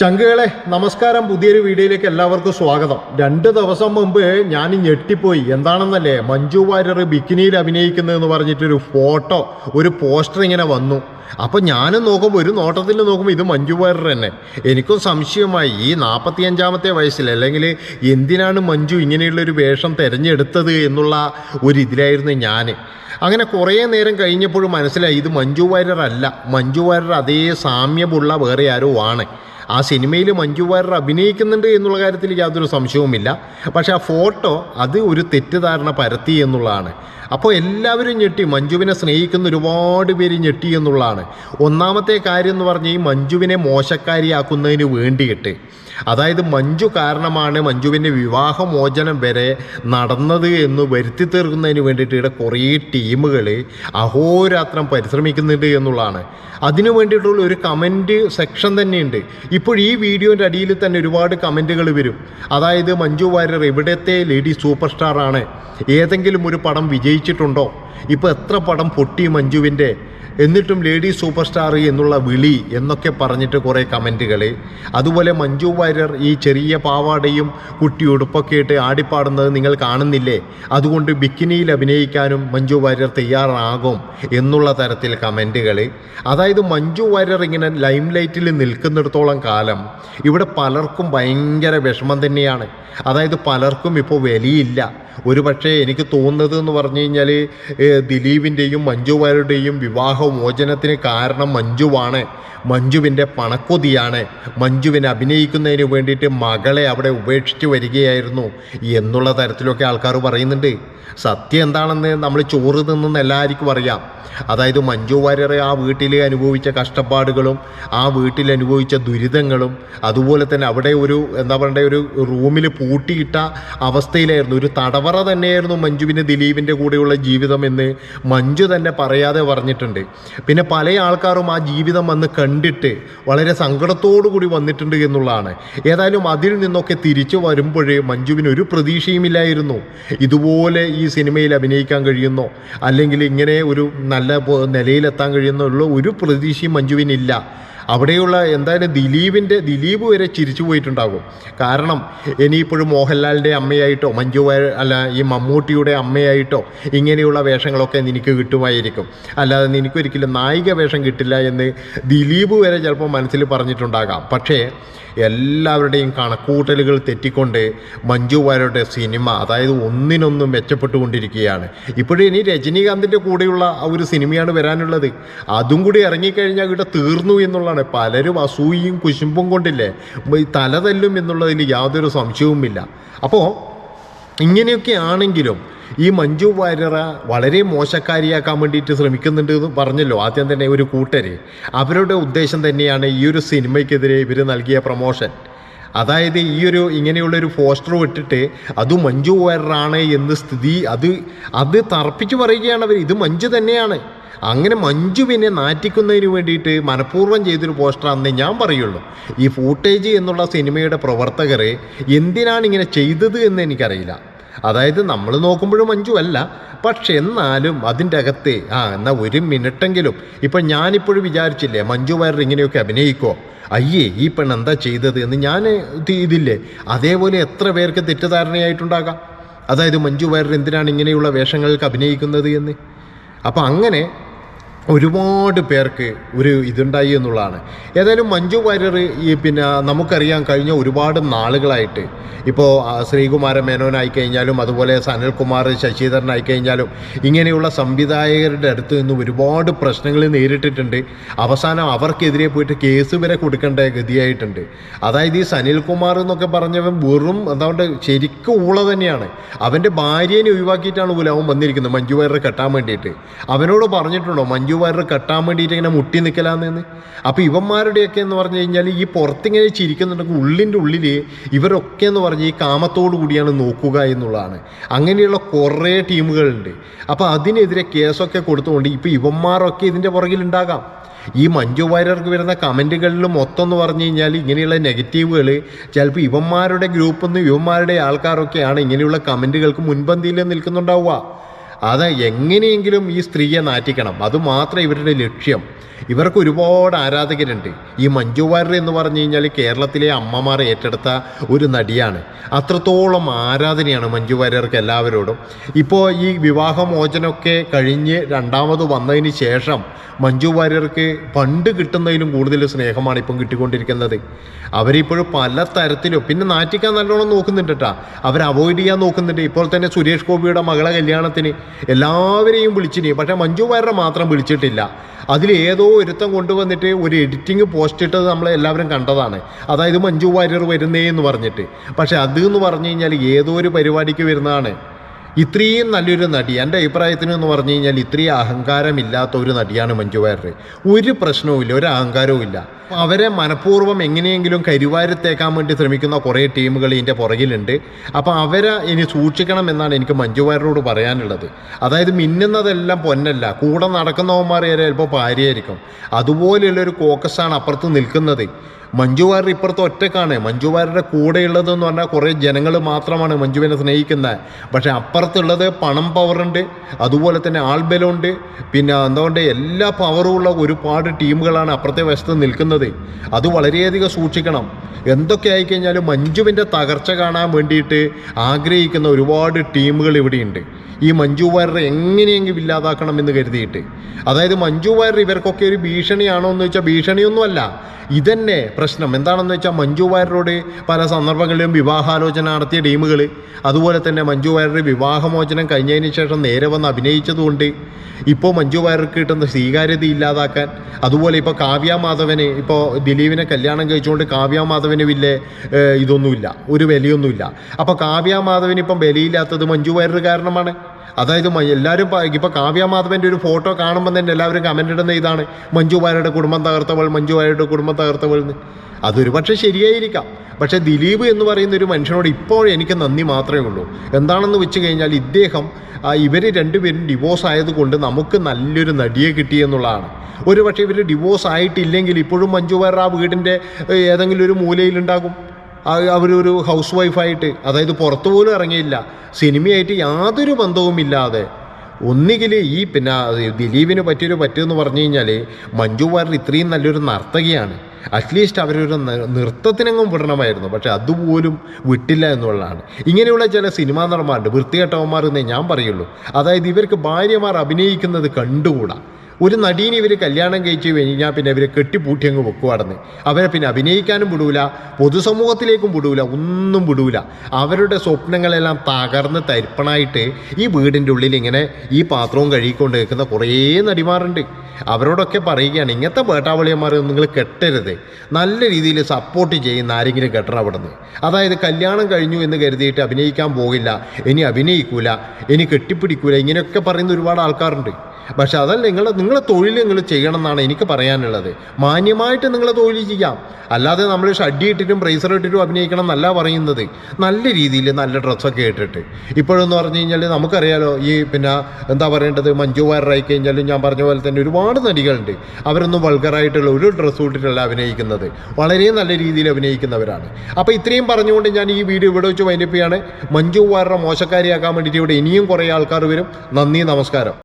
ചങ്കുകളെ നമസ്കാരം. പുതിയൊരു വീഡിയോയിലേക്ക് എല്ലാവർക്കും സ്വാഗതം. രണ്ട് ദിവസം മുമ്പ് ഞാൻ ഞെട്ടിപ്പോയി. എന്താണെന്നല്ലേ? മഞ്ജു വാര്യർ ബിക്കിനിയിൽ അഭിനയിക്കുന്നതെന്ന് പറഞ്ഞിട്ടൊരു ഫോട്ടോ ഒരു പോസ്റ്റർ ഇങ്ങനെ വന്നു. അപ്പോൾ ഞാനും നോക്കുമ്പോൾ ഒരു നോട്ടത്തിൽ നോക്കുമ്പോൾ ഇത് മഞ്ജു വാര്യർ തന്നെ. എനിക്കും സംശയമായി ഈ നാൽപ്പത്തിയഞ്ചാമത്തെ വയസ്സിൽ അല്ലെങ്കിൽ എന്തിനാണ് മഞ്ജു ഇങ്ങനെയുള്ളൊരു വേഷം തിരഞ്ഞെടുത്തത് എന്നുള്ള ഒരു ഇതിലായിരുന്നു ഞാൻ അങ്ങനെ കുറേ നേരം കഴിഞ്ഞപ്പോഴും മനസ്സിലായി ഇത് മഞ്ജു വാര്യർ അല്ല. മഞ്ജു വാര്യർ അതേ സാമ്യമുള്ള വേറെ ആരോ ആണ്. ആ സിനിമയിൽ മഞ്ജു വാര്യർ അഭിനയിക്കുന്നുണ്ട് എന്നുള്ള കാര്യത്തിൽ യാതൊരു സംശയവുമില്ല. പക്ഷേ ആ ഫോട്ടോ അത് ഒരു തെറ്റിദ്ധാരണ പരത്തി എന്നുള്ളതാണ്. അപ്പോൾ എല്ലാവരും ഞെട്ടി മഞ്ജുവിനെ സ്നേഹിക്കുന്ന ഒരുപാട് പേര് ഞെട്ടി എന്നുള്ളതാണ്. ഒന്നാമത്തെ കാര്യം എന്ന് പറഞ്ഞാൽ ഈ മഞ്ജുവിനെ മോശക്കാരിയാക്കുന്നതിന് വേണ്ടിയിട്ട്. അതായത് മഞ്ജു കാരണമാണ് മഞ്ജുവിന്റെ വിവാഹമോചനം വരെ നടന്നത് എന്ന് വരുത്തി തീർക്കുന്നതിന് വേണ്ടിയിട്ട് ഇവിടെ കുറേ ടീമുകൾ അഹോരാത്രം പരിശ്രമിക്കുന്നുണ്ട് എന്നുള്ളതാണ്. അതിനു വേണ്ടിയിട്ടുള്ള ഒരു കമന്റ് സെക്ഷൻ തന്നെയുണ്ട്. ഇപ്പോൾ ഈ വീഡിയോന്റെ അടിയിൽ തന്നെ ഒരുപാട് കമന്റുകൾ വരും. അതായത് മഞ്ജു വാര്യർ എവിടത്തെ ലേഡി സൂപ്പർ സ്റ്റാറാണ് ഏതെങ്കിലും ഒരു പടം വിജയിച്ചിട്ടുണ്ടോ? ഇപ്പോൾ എത്ര പടം പൊട്ടി മഞ്ജുവിന്റെ? എന്നിട്ടും ലേഡി സൂപ്പർ സ്റ്റാർ എന്നുള്ള വിളി എന്നൊക്കെ പറഞ്ഞിട്ട് കുറേ കമന്റുകൾ അതുപോലെ മഞ്ജു വാര്യർ ഈ ചെറിയ പാവാടയും കുട്ടി ഉടുപ്പൊക്കെ ഇട്ട് ആടിപ്പാടുന്നത് നിങ്ങൾ കാണുന്നില്ലേ? അതുകൊണ്ട് ബിക്കിനിയിൽ അഭിനയിക്കാനും മഞ്ജു വാര്യർ തയ്യാറാകും എന്നുള്ള തരത്തിൽ കമന്റുകൾ അതായത് മഞ്ജു വാര്യർ ഇങ്ങനെ ലൈം ലൈറ്റിൽ നിൽക്കുന്നിടത്തോളം കാലം ഇവിടെ പലർക്കും ഭയങ്കര വിഷമം തന്നെയാണ്. അതായത് പലർക്കും ഇപ്പോൾ വിലയില്ല. ഒരു പക്ഷേ എനിക്ക് തോന്നുന്നത് എന്ന് പറഞ്ഞു കഴിഞ്ഞാൽ ദിലീപിന്റെയും മഞ്ജു വാര്യരുടെയും വിവാഹമോചനത്തിന് കാരണം മഞ്ജുവാണ്. മഞ്ജുവിന്റെ പണക്കൊതിയാണ്. മഞ്ജുവിനെ അഭിനയിക്കുന്നതിന് വേണ്ടിയിട്ട് മകളെ അവിടെ ഉപേക്ഷിച്ച് വരികയായിരുന്നു എന്നുള്ള തരത്തിലൊക്കെ ആൾക്കാർ പറയുന്നുണ്ട്. സത്യം എന്താണെന്ന് നമ്മൾ ചോറ് തിന്നുന്ന എല്ലാവർക്കും അറിയാം. അതായത് മഞ്ജു വാര്യർ ആ വീട്ടിൽ അനുഭവിച്ച കഷ്ടപ്പാടുകളും ആ വീട്ടിൽ അനുഭവിച്ച ദുരിതങ്ങളും അതുപോലെ തന്നെ അവിടെ ഒരു എന്താ പറയണ്ടേ ഒരു റൂമിൽ പൂട്ടിയിട്ട അവസ്ഥയിലായിരുന്നു. ഒരു തടവറ തന്നെയായിരുന്നു മഞ്ജുവിന് ദിലീപിന്റെ കൂടെയുള്ള ജീവിതം എന്ന് മഞ്ജു തന്നെ പറയാതെ പറഞ്ഞിട്ടുണ്ട്. പിന്നെ പല ആൾക്കാരും ആ ജീവിതം വന്ന് കണ്ടിട്ട് വളരെ സങ്കടത്തോടു കൂടി വന്നിട്ടുണ്ട് എന്നുള്ളതാണ്. ഏതായാലും അതിൽ നിന്നൊക്കെ തിരിച്ചു വരുമ്പോൾ മഞ്ജുവിന് ഒരു പ്രതീക്ഷയുമില്ലായിരുന്നു ഇതുപോലെ ഈ സിനിമയിൽ അഭിനയിക്കാൻ കഴിയുന്നോ അല്ലെങ്കിൽ ഇങ്ങനെ ഒരു നല്ല നിലയിലെത്താൻ കഴിയുന്നോ ഉള്ള ഒരു പ്രതീക്ഷയും മഞ്ജുവിനില്ല. അവിടെയുള്ള എന്തായാലും ദിലീപിന്റെ ദിലീപ് വരെ ചിരിച്ചു പോയിട്ടുണ്ടാകും. കാരണം ഇനിയിപ്പോഴും മോഹൻലാലിന്റെ അമ്മയായിട്ടോ മഞ്ജു അല്ല ഈ മമ്മൂട്ടിയുടെ അമ്മയായിട്ടോ ഇങ്ങനെയുള്ള വേഷങ്ങളൊക്കെ നിനക്ക് കിട്ടുമായിരിക്കും. അല്ലാതെ നിനക്കൊരിക്കലും നായിക വേഷം കിട്ടില്ല എന്ന് ദിലീപ് വരെ ചിലപ്പോൾ മനസ്സിൽ പറഞ്ഞിട്ടുണ്ടാകാം. പക്ഷേ എല്ലാവരുടെയും കണക്കൂട്ടലുകൾ തെറ്റിക്കൊണ്ട് മഞ്ജു വാര്യരുടെ സിനിമ അതായത് ഒന്നിനൊന്നും മെച്ചപ്പെട്ടുകൊണ്ടിരിക്കുകയാണ്. ഇപ്പോഴും ഇനി രജനീകാന്തിന്റെ കൂടെയുള്ള ഒരു സിനിമയാണ് വരാനുള്ളത്. അതും കൂടി ഇറങ്ങിക്കഴിഞ്ഞാൽ ഇവിടെ തീർന്നു എന്നുള്ളതാണ് പലരും അസൂയയും കുശുമ്പും കൊണ്ടില്ലേ? തല തല്ലും എന്നുള്ളതിൽ യാതൊരു സംശയവുമില്ല. അപ്പോൾ ഇങ്ങനെയൊക്കെ ആണെങ്കിലും ഈ മഞ്ജു വാര്യറ വളരെ മോശക്കാരിയാക്കാൻ വേണ്ടിയിട്ട് ശ്രമിക്കുന്നുണ്ട് എന്ന് പറഞ്ഞല്ലോ ആദ്യം തന്നെ ഒരു കൂട്ടര്. അവരുടെ ഉദ്ദേശം തന്നെയാണ് ഈ ഒരു സിനിമയ്ക്കെതിരെ ഇവർ നൽകിയ പ്രൊമോഷൻ. അതായത് ഈ ഒരു ഇങ്ങനെയുള്ളൊരു പോസ്റ്റർ വിട്ടിട്ട് അത് മഞ്ജു വാര്യറാണ് എന്ന് സ്ഥിതി അത് അത് തർപ്പിച്ച് പറയുകയാണ് അവർ ഇത് മഞ്ജു തന്നെയാണ്. അങ്ങനെ മഞ്ജുവിനെ നാറ്റിക്കുന്നതിന് വേണ്ടിയിട്ട് മനഃപൂർവം ചെയ്തൊരു പോസ്റ്ററാണെന്ന് ഞാൻ പറയുള്ളൂ. ഈ ഫൂട്ടേജ് എന്നുള്ള സിനിമയുടെ പ്രവർത്തകരെ എന്തിനാണ് ഇങ്ങനെ ചെയ്തത് എന്ന് എനിക്കറിയില്ല. അതായത് നമ്മൾ നോക്കുമ്പോഴും മഞ്ജു അല്ല. പക്ഷെ എന്നാലും അതിന്റെ അകത്ത് ആ എന്നാൽ ഒരു മിനിറ്റെങ്കിലും. ഇപ്പം ഞാനിപ്പോഴും വിചാരിച്ചില്ലേ മഞ്ജു വാര്യർ ഇങ്ങനെയൊക്കെ അഭിനയിക്കോ അയ്യേ ഈ പെണ്ണ് എന്താ ചെയ്തത് എന്ന് ഞാൻ ഇത് ഇതില്ലേ? അതേപോലെ എത്ര പേർക്ക് തെറ്റിദ്ധാരണയായിട്ടുണ്ടാകാം? അതായത് മഞ്ജു വാര്യർ എന്തിനാണ് ഇങ്ങനെയുള്ള വേഷങ്ങൾക്ക് അഭിനയിക്കുന്നത് എന്ന്. അപ്പം അങ്ങനെ ഒരുപാട് പേർക്ക് ഒരു ഇതുണ്ടായി എന്നുള്ളതാണ്. ഏതായാലും മഞ്ജു വാര്യർ ഈ പിന്നെ നമുക്കറിയാം കഴിഞ്ഞ ഒരുപാട് നാളുകളായിട്ട് ഇപ്പോൾ ശ്രീകുമാര മേനോനായി കഴിഞ്ഞാലും അതുപോലെ സനൽകുമാർ ശശിധരനായി കഴിഞ്ഞാലും ഇങ്ങനെയുള്ള സംവിധായകരുടെ അടുത്ത് നിന്ന് ഒരുപാട് പ്രശ്നങ്ങൾ നേരിട്ടിട്ടുണ്ട്. അവസാനം അവർക്കെതിരെ പോയിട്ട് കേസ് വരെ കൊടുക്കേണ്ട ഗതിയായിട്ടുണ്ട്. അതായത് ഈ സനിൽകുമാർ എന്നൊക്കെ പറഞ്ഞവൻ വെറും എന്താണ്ട് ശരിക്കും ഊള തന്നെയാണ്. അവന്റെ ഭാര്യനെ ഒഴിവാക്കിയിട്ടാണ് പോലും അവൻ വന്നിരിക്കുന്നത് മഞ്ജു വാര്യർ കെട്ടാൻ വേണ്ടിയിട്ട്. അവനോട് പറഞ്ഞിട്ടുണ്ടോ മഞ്ജു വാര്യർ കെട്ടാൻ വേണ്ടിയിട്ട് ഇങ്ങനെ മുട്ടി നിൽക്കലാന്ന് അപ്പോൾ ഇവന്മാരുടെയൊക്കെ എന്ന് പറഞ്ഞു കഴിഞ്ഞാൽ ഈ പുറത്തിങ്ങനെ ചിരിക്കുന്നുണ്ടെങ്കിൽ ഉള്ളിന്റെ ഉള്ളിൽ ഇവരൊക്കെ എന്ന് പറഞ്ഞ് ഈ കാമത്തോടു കൂടിയാണ് നോക്കുക എന്നുള്ളതാണ്. അങ്ങനെയുള്ള കുറേ ടീമുകളുണ്ട്. അപ്പോൾ അതിനെതിരെ കേസൊക്കെ കൊടുത്തുകൊണ്ട് ഇപ്പോൾ ഇവന്മാരൊക്കെ ഇതിന്റെ പുറകിലുണ്ടാകാം. ഈ മഞ്ജു വാര്യർക്ക് വരുന്ന കമന്റുകളിൽ മൊത്തം എന്ന് പറഞ്ഞു കഴിഞ്ഞാൽ ഇങ്ങനെയുള്ള നെഗറ്റീവുകൾ ചിലപ്പോൾ ഇവന്മാരുടെ ഗ്രൂപ്പിൽ നിന്ന് ഇവന്മാരുടെ ആൾക്കാരൊക്കെയാണ് ഇങ്ങനെയുള്ള കമന്റുകൾക്ക് മുൻപന്തിയിൽ നിൽക്കുന്നുണ്ടാവുക. അത് എങ്ങനെയെങ്കിലും ഈ സ്ത്രീയെ നാറ്റിക്കണം. അതുമാത്രം ഇവരുടെ ലക്ഷ്യം. ഇവർക്ക് ഒരുപാട് ആരാധകരുണ്ട്. ഈ മഞ്ജു വാര്യർ എന്ന് പറഞ്ഞു കഴിഞ്ഞാൽ കേരളത്തിലെ അമ്മമാർ ഏറ്റെടുത്ത ഒരു നടിയാണ്. അത്രത്തോളം ആരാധനയാണ് മഞ്ജു വാര്യർക്ക് എല്ലാവരോടും. ഇപ്പോൾ ഈ വിവാഹമോചനമൊക്കെ കഴിഞ്ഞ് രണ്ടാമത് വന്നതിന് ശേഷം മഞ്ജു വാര്യർക്ക് പണ്ട് കിട്ടുന്നതിലും കൂടുതൽ സ്നേഹമാണ് ഇപ്പം കിട്ടിക്കൊണ്ടിരിക്കുന്നത്. അവരിപ്പോഴും പല തരത്തിലും പിന്നെ നാറ്റിക്കാൻ നല്ലോണം നോക്കുന്നുണ്ട് കേട്ടോ അവർ അവോയ്ഡ് ചെയ്യാൻ നോക്കുന്നുണ്ട്. ഇപ്പോൾ തന്നെ സുരേഷ് ഗോപിയുടെ മകളെ കല്യാണത്തിന് എല്ലാവരെയും വിളിച്ചിനി പക്ഷേ മഞ്ജു വാര്യരെ മാത്രം വിളിച്ചിട്ടില്ല. അതിൽ ഏതോ ഒരുത്തം കൊണ്ടുവന്നിട്ട് ഒരു എഡിറ്റിംഗ് പോസ്റ്റ് ഇട്ടത് നമ്മൾ എല്ലാവരും കണ്ടതാണ്. അതായത് മഞ്ജു വാര്യർ വരുന്നേ എന്ന് പറഞ്ഞിട്ട്. പക്ഷെ അത് എന്ന് പറഞ്ഞു കഴിഞ്ഞാൽ ഏതോ ഒരു പരിപാടിക്ക് വരുന്നതാണ്. ഇത്രയും നല്ലൊരു നടി എന്റെ അഭിപ്രായത്തിന് എന്ന് പറഞ്ഞു കഴിഞ്ഞാൽ ഇത്രയും അഹങ്കാരമില്ലാത്ത ഒരു നടിയാണ് മഞ്ജു വാര്യർ ഒരു പ്രശ്നവുമില്ല ഒരു അഹങ്കാരവും ഇല്ല അവരെ മനഃപൂർവം എങ്ങനെയെങ്കിലും കരുവാരത്തേക്കാൻ വേണ്ടി ശ്രമിക്കുന്ന കുറേ ടീമുകൾ ഇതിന്റെ പുറകിലുണ്ട്. അപ്പോൾ അവരെ ഇനി സൂക്ഷിക്കണം എന്നാണ് എനിക്ക് മഞ്ജു വാര്യരോട് പറയാനുള്ളത്. അതായത് മിന്നുന്നതെല്ലാം പൊന്നല്ല കൂടെ നടക്കുന്നവന്മാർ ചിലപ്പോൾ ഭാര്യയായിരിക്കും. അതുപോലെയുള്ളൊരു കോക്കസാണ് അപ്പുറത്ത് നിൽക്കുന്നത്. മഞ്ജു വാര്യർ ഇപ്പുറത്ത് ഒറ്റക്കാണ്. മഞ്ജു വാര്യരുടെ കൂടെയുള്ളതെന്ന് പറഞ്ഞാൽ കുറേ ജനങ്ങൾ മാത്രമാണ് മഞ്ജുവിനെ സ്നേഹിക്കുന്നത് പക്ഷേ അപ്പുറത്തുള്ളത് പണം പവറുണ്ട് അതുപോലെ തന്നെ ആൾബലമുണ്ട് പിന്നെ എന്തുകൊണ്ട് എല്ലാ പവറും ഉള്ള ഒരുപാട് ടീമുകളാണ് അപ്പുറത്തെ വശത്ത് നിൽക്കുന്നത്. അത് വളരെയധികം സൂക്ഷിക്കണം. എന്തൊക്കെ ആയിക്കഴിഞ്ഞാലും മഞ്ജുവിന്റെ തകർച്ച കാണാൻ വേണ്ടിയിട്ട് ആഗ്രഹിക്കുന്ന ഒരുപാട് ടീമുകൾ ഇവിടെയുണ്ട്. ഈ മഞ്ജു വാര്യർ എങ്ങനെയെങ്കിലും ഇല്ലാതാക്കണം എന്ന് കരുതിയിട്ട്. അതായത് മഞ്ജു വാര്യർ ഇവർക്കൊക്കെ ഒരു ഭീഷണിയാണോ എന്ന് വെച്ചാൽ ഭീഷണിയൊന്നുമല്ല. ഇതന്നെ പ്രശ്നം. എന്താണെന്ന് വെച്ചാൽ മഞ്ജു വാര്യരോട് പല സന്ദർഭങ്ങളിലും വിവാഹാലോചന നടത്തിയ ടീമുകൾ അതുപോലെ തന്നെ മഞ്ജു വാര്യർ വിവാഹമോചനം കഴിഞ്ഞതിന് ശേഷം നേരെ വന്ന് അഭിനയിച്ചതുകൊണ്ട് ഇപ്പോൾ മഞ്ജു വാര്യർക്ക് കിട്ടുന്ന സ്വീകാര്യത ഇല്ലാതാക്കാൻ അതുപോലെ ഇപ്പോൾ കാവ്യ മാധവന് ഇപ്പോൾ ദിലീപിനെ കല്യാണം കഴിച്ചുകൊണ്ട് കാവ്യ മാധവന് വലിയ ഇതൊന്നുമില്ല. ഒരു വിലയൊന്നുമില്ല. അപ്പോൾ കാവ്യ മാധവന് ഇപ്പം വിലയില്ലാത്തത് മഞ്ജു വാര്യർ കാരണമാണ്. അതായത് എല്ലാവരും ഇപ്പോൾ ഇപ്പൊ കാവ്യ മാധവന്റെ ഒരു ഫോട്ടോ കാണുമ്പോൾ തന്നെ എല്ലാവരും കമന്റ് ഇടുന്ന ഇതാണ്. മഞ്ജു വാര്യരുടെ കുടുംബം തകർത്തവൾ മഞ്ജു വാര്യരുടെ കുടുംബം തകർത്തവൾ എന്ന്. അതൊരു പക്ഷേ ശരിയായിരിക്കാം. പക്ഷേ ദിലീപ് എന്ന് പറയുന്ന ഒരു മനുഷ്യനോട് ഇപ്പോൾ എനിക്ക് നന്ദി മാത്രമേ ഉള്ളൂ. എന്താണെന്ന് വെച്ച് കഴിഞ്ഞാൽ ഇദ്ദേഹം ഇവർ രണ്ടുപേരും ഡിവോഴ്സ് ആയതുകൊണ്ട് നമുക്ക് നല്ലൊരു നടിയെ കിട്ടി എന്നുള്ളതാണ്. ഒരു പക്ഷേ ഇവർ ഡിവോഴ്സ് ആയിട്ടില്ലെങ്കിൽ ഇപ്പോഴും മഞ്ജു വാര്യർ ആ വീടിന്റെ ഏതെങ്കിലും ഒരു മൂലയിലുണ്ടാകും അവരൊരു ഹൗസ് വൈഫായിട്ട് അതായത് പുറത്തു പോലും ഇറങ്ങിയില്ല. സിനിമയായിട്ട് യാതൊരു ബന്ധവുമില്ലാതെ. ഒന്നുകിൽ ഈ പിന്നെ ദിലീപിന് പറ്റിയൊരു പറ്റുമെന്ന് പറഞ്ഞു കഴിഞ്ഞാൽ മഞ്ജു വാര്യർ ഇത്രയും നല്ലൊരു നർത്തകിയാണ്. അറ്റ്ലീസ്റ്റ് അവരൊരു നൃത്തത്തിനങ്ങും വിടണമായിരുന്നു. പക്ഷെ അതുപോലും വിട്ടില്ല എന്നുള്ളതാണ്. ഇങ്ങനെയുള്ള ചില സിനിമാ നടന്മാരുണ്ട്. വൃത്തികെട്ടവന്മാർ എന്നേ ഞാൻ പറയുള്ളൂ. അതായത് ഇവർക്ക് ഭാര്യമാർ അഭിനയിക്കുന്നത് കണ്ടുകൂടാ. ഒരു നടീനെ ഇവർ കല്യാണം കഴിച്ച് കഴിഞ്ഞാൽ പിന്നെ ഇവരെ കെട്ടിപ്പൂട്ടി അങ്ങ് വെക്കുവാടന്ന് അവരെ പിന്നെ അഭിനയിക്കാനും വിടൂല പൊതുസമൂഹത്തിലേക്കും വിടൂല ഒന്നും വിടൂല. അവരുടെ സ്വപ്നങ്ങളെല്ലാം തകർന്ന് തരിപ്പണായിട്ട് ഈ വീടിന്റെ ഉള്ളിൽ ഇങ്ങനെ ഈ പാത്രവും കഴുകിക്കൊണ്ട് നിൽക്കുന്ന കുറേ നടിമാരുണ്ട്. അവരോടൊക്കെ പറയുകയാണ് ഇങ്ങനത്തെ വേട്ടാവളിയന്മാർ നിങ്ങൾ കെട്ടരുത്. നല്ല രീതിയിൽ സപ്പോർട്ട് ചെയ്യുന്ന ആരെങ്കിലും കെട്ടണം അവിടെ നിന്ന് അതായത് കല്യാണം കഴിഞ്ഞു എന്ന് കരുതിയിട്ട് അഭിനയിക്കാൻ പോകില്ല ഇനി അഭിനയിക്കൂല ഇനി കെട്ടിപ്പിടിക്കൂല ഇങ്ങനെയൊക്കെ പറയുന്ന ഒരുപാട് ആൾക്കാരുണ്ട്. പക്ഷെ അതല്ല നിങ്ങൾ നിങ്ങളെ തൊഴിൽ നിങ്ങൾ ചെയ്യണം എന്നാണ് എനിക്ക് പറയാനുള്ളത്. മാന്യമായിട്ട് നിങ്ങളെ തൊഴിൽ ചെയ്യാം. അല്ലാതെ നമ്മൾ ഷഡ്ഡി ഇട്ടിട്ടും ബ്രേസർ ഇട്ടിട്ടും അഭിനയിക്കണം എന്നല്ല പറയുന്നത്. നല്ല രീതിയിൽ നല്ല ഡ്രസ്സൊക്കെ ഇട്ടിട്ട്. ഇപ്പോഴെന്ന് പറഞ്ഞു കഴിഞ്ഞാൽ നമുക്കറിയാലോ ഈ പിന്നെ എന്താ പറയേണ്ടത്? മഞ്ജു വാര്യറായി കഴിഞ്ഞാലും ഞാൻ പറഞ്ഞ പോലെ തന്നെ ഒരുപാട് നടികളുണ്ട്. അവരൊന്നും വൾഗറായിട്ടുള്ള ഒരു ഡ്രസ്സ് ഇട്ടിട്ടല്ല അഭിനയിക്കുന്നത്. വളരെ നല്ല രീതിയിൽ അഭിനയിക്കുന്നവരാണ്. അപ്പോൾ ഇത്രയും പറഞ്ഞുകൊണ്ട് ഞാൻ ഈ വീഡിയോ ഇവിടെ വെച്ച് വൈൻഡപ്പ് മഞ്ജു വാരുടെ മോശക്കാരിയാക്കാൻ വേണ്ടിയിട്ട് ഇവിടെ ഇനിയും കുറേ ആൾക്കാർ വരും. നന്ദി നമസ്കാരം.